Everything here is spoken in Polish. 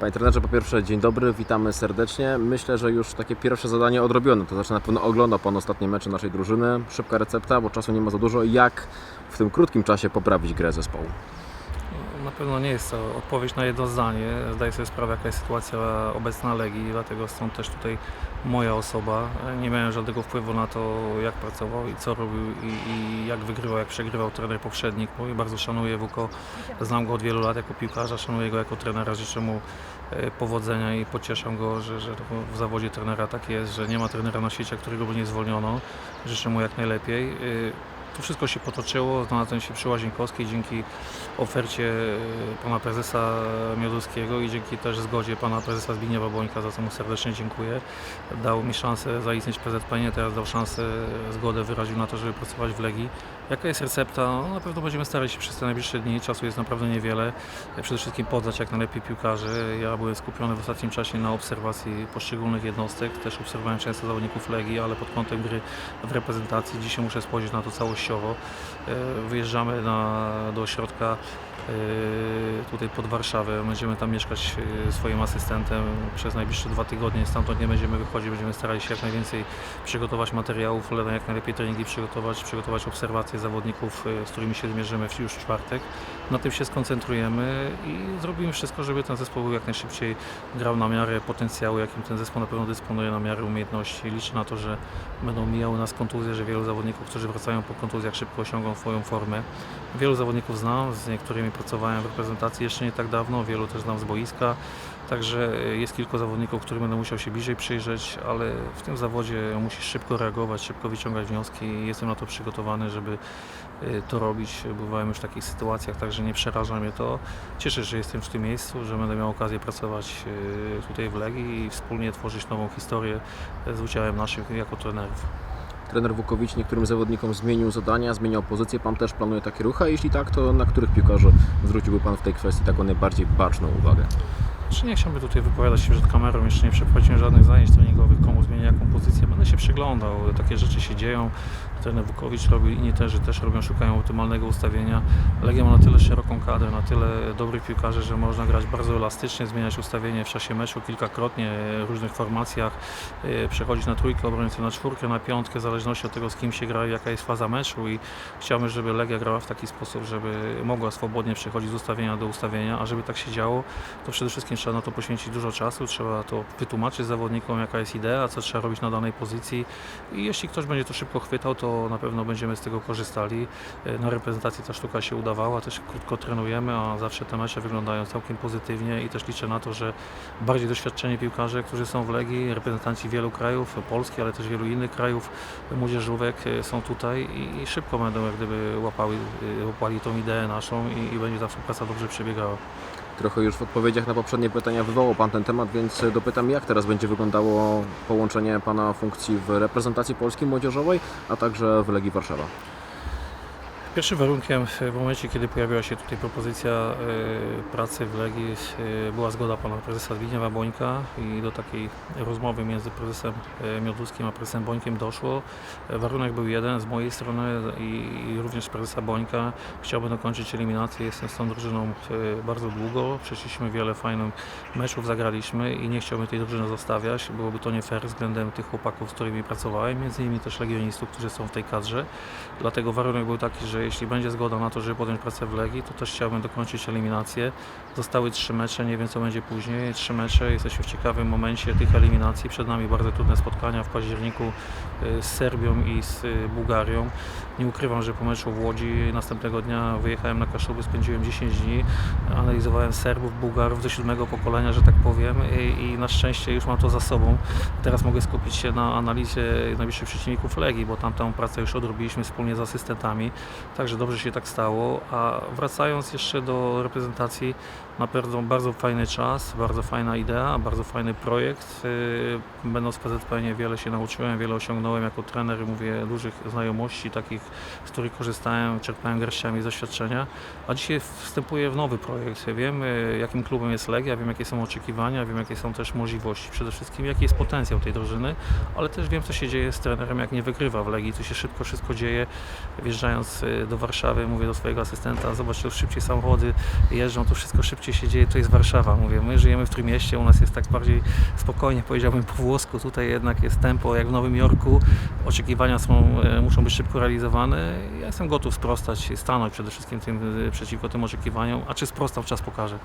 Panie trenerze, po pierwsze dzień dobry, witamy serdecznie. Myślę, że już takie pierwsze zadanie odrobione, to znaczy na pewno oglądał Pan ostatnie mecze naszej drużyny. Szybka recepta, bo czasu nie ma za dużo. Jak w tym krótkim czasie poprawić grę zespołu? Na pewno nie jest to odpowiedź na jedno zdanie. Zdaję sobie sprawę, jaka jest sytuacja obecna Legii, dlatego stąd też tutaj moja osoba. Nie miałem żadnego wpływu na to, jak pracował i co robił i, i jak wygrywał, jak przegrywał trener poprzednik. Bo bardzo szanuję Wuko, znam go od wielu lat jako piłkarza, szanuję go jako trenera, życzę mu e, powodzenia i pocieszam go, że, że w zawodzie trenera tak jest, że nie ma trenera na świecie, którego by nie zwolniono. Życzę mu jak najlepiej. Y, Tu wszystko się potoczyło, znalazłem się przy Łazienkowskiej dzięki ofercie e, pana prezesa Miodowskiego i dzięki też zgodzie pana prezesa Zbigniewa Bońka, za co mu serdecznie dziękuję. Dał mi szansę zaistnieć PZPN, teraz dał szansę, zgodę wyraził na to, żeby pracować w Legii. Jaka jest recepta? No, na pewno będziemy starać się przez te najbliższe dni, czasu jest naprawdę niewiele. Przede wszystkim poznać jak najlepiej piłkarzy. Ja byłem skupiony w ostatnim czasie na obserwacji poszczególnych jednostek, też obserwowałem często zawodników Legii, ale pod kątem gry w reprezentacji. Dzisiaj muszę spojrzeć na to E, Wyjeżdżamy na, do ośrodka tutaj pod Warszawę. Będziemy tam mieszkać e, swoim asystentem przez najbliższe dwa tygodnie. Stamtąd nie będziemy wychodzić, będziemy starali się jak najwięcej przygotować materiałów, jak najlepiej treningi przygotować, przygotować obserwacje zawodników, e, z którymi się zmierzymy już w czwartek. Na tym się skoncentrujemy i zrobimy wszystko, żeby ten zespół jak najszybciej grał na miarę potencjału, jakim ten zespół na pewno dysponuje, na miarę umiejętności. Liczę na to, że będą mijały nas kontuzje, że wielu zawodników, którzy wracają po kontuzjach szybko osiągną swoją formę. Wielu zawodników znam, z niektórymi pracowałem w reprezentacji jeszcze nie tak dawno, wielu też znam z boiska. Także e, jest kilku zawodników, którym będę musiał się bliżej przyjrzeć, ale w tym zawodzie musisz szybko reagować, szybko wyciągać wnioski jestem na to przygotowany, żeby e, to robić. Bywałem już w takich sytuacjach, także nie przeraża mnie to. Cieszę się, że jestem w tym miejscu, że będę miał okazję pracować e, tutaj w Legii i wspólnie tworzyć nową historię z udziałem naszych jako trenerów. Trener Wukowicz niektórym zawodnikom zmienił zadania, zmieniał pozycję. Pan też planuje takie ruchy? A jeśli tak, to na których piłkarzy zwróciłby Pan w tej kwestii taką najbardziej baczną uwagę? Czy nie chciałbym tutaj wypowiadać się przed kamerą, jeszcze nie przeprowadziłem żadnych zajęć treningowych, komu zmienia jaką pozycję. Takie rzeczy się dzieją. Trener Wukowicz robi, inni też, też robią, szukają optymalnego ustawienia. Legia ma na tyle szeroką kadrę, na tyle dobrych piłkarzy, że można grać bardzo elastycznie, zmieniać ustawienie w czasie meczu kilkakrotnie, w różnych formacjach, yy, przechodzić na trójkę obrońcę, na czwórkę, na piątkę, w zależności od tego z kim się gra i jaka jest faza meczu. I chciałbym, żeby Legia grała w taki sposób, żeby mogła swobodnie przechodzić z ustawienia do ustawienia, a żeby tak się działo, to przede wszystkim trzeba na to poświęcić dużo czasu, trzeba to wytłumaczyć zawodnikom, jaka jest idea, co trzeba robić na danej pozycji i jeśli ktoś będzie to szybko chwytał, to na pewno będziemy z tego korzystali. E, Na reprezentacji ta sztuka się udawała, też krótko trenujemy, a zawsze te mecze wyglądają całkiem pozytywnie i też liczę na to, że bardziej doświadczeni piłkarze, którzy są w Legii, reprezentanci wielu krajów, Polski, ale też wielu innych krajów, młodzieżówek e, są tutaj i- szybko będą jak gdyby e, łapali tą ideę naszą i, i będzie ta współpraca dobrze przebiegała. Trochę już w odpowiedziach na poprzednie pytania wywołał Pan ten temat, więc dopytam, jak teraz będzie wyglądało połączenie Pana funkcji w reprezentacji polskiej młodzieżowej, a także w Legii Warszawa? Pierwszym warunkiem w momencie, kiedy pojawiła się tutaj propozycja e, pracy w Legii, e, była zgoda pana prezesa Zbigniewa Bońka i do takiej rozmowy między prezesem e, Mioduskim a prezesem Bońkiem doszło. Warunek był jeden z mojej strony i, również prezesa Bońka. Chciałbym dokończyć eliminację. Jestem z tą drużyną bardzo długo. Przeszliśmy wiele fajnych meczów, zagraliśmy i nie chciałbym tej drużyny zostawiać. Byłoby to nie fair względem tych chłopaków, z którymi pracowałem, między innymi też legionistów, którzy są w tej kadrze. Dlatego warunek był taki, że jeśli będzie zgoda na to, żeby podjąć pracę w Legii, to też chciałbym dokończyć eliminację. Zostały trzy mecze, nie wiem co będzie później. Trzy mecze, jesteśmy w ciekawym momencie tych eliminacji. Przed nami bardzo trudne spotkania w październiku y, z Serbią i z y, Bułgarią. Nie ukrywam, że po meczu w Łodzi następnego dnia wyjechałem na Kaszuby, spędziłem 10 dni, analizowałem Serbów, Bułgarów do siódmego pokolenia, że tak powiem i, i na szczęście już mam to za sobą. Teraz mogę skupić się na analizie najbliższych przeciwników Legii, bo tamtą pracę już odrobiliśmy wspólnie z asystentami, także dobrze się tak stało. A wracając jeszcze do reprezentacji, na pewno bardzo fajny czas, bardzo fajna idea, bardzo fajny projekt. Yy, Będąc w PZPN wiele się nauczyłem, wiele osiągnąłem jako trener, mówię, dużych znajomości, takich, z których korzystałem, czerpałem garściami z doświadczenia. A dzisiaj wstępuję w nowy projekt. Wiem, yy, jakim klubem jest Legia, wiem, jakie są oczekiwania, wiem, jakie są też możliwości. Przede wszystkim, jaki jest potencjał tej drużyny, ale też wiem, co się dzieje z trenerem, jak nie wygrywa w Legii, co się szybko wszystko dzieje. Wjeżdżając yy, do Warszawy, mówię do swojego asystenta, zobacz, tu szybciej samochody jeżdżą, tu wszystko szybciej się dzieje, to jest Warszawa. Mówię, my żyjemy w Trójmieście, u nas jest tak bardziej spokojnie, powiedziałbym po włosku. Tutaj jednak jest tempo jak w Nowym Jorku. Oczekiwania są, e, muszą być szybko realizowane. Ja jestem gotów sprostać, stanąć przede wszystkim tym, e, przeciwko tym oczekiwaniom, a czy sprostam, czas pokaże.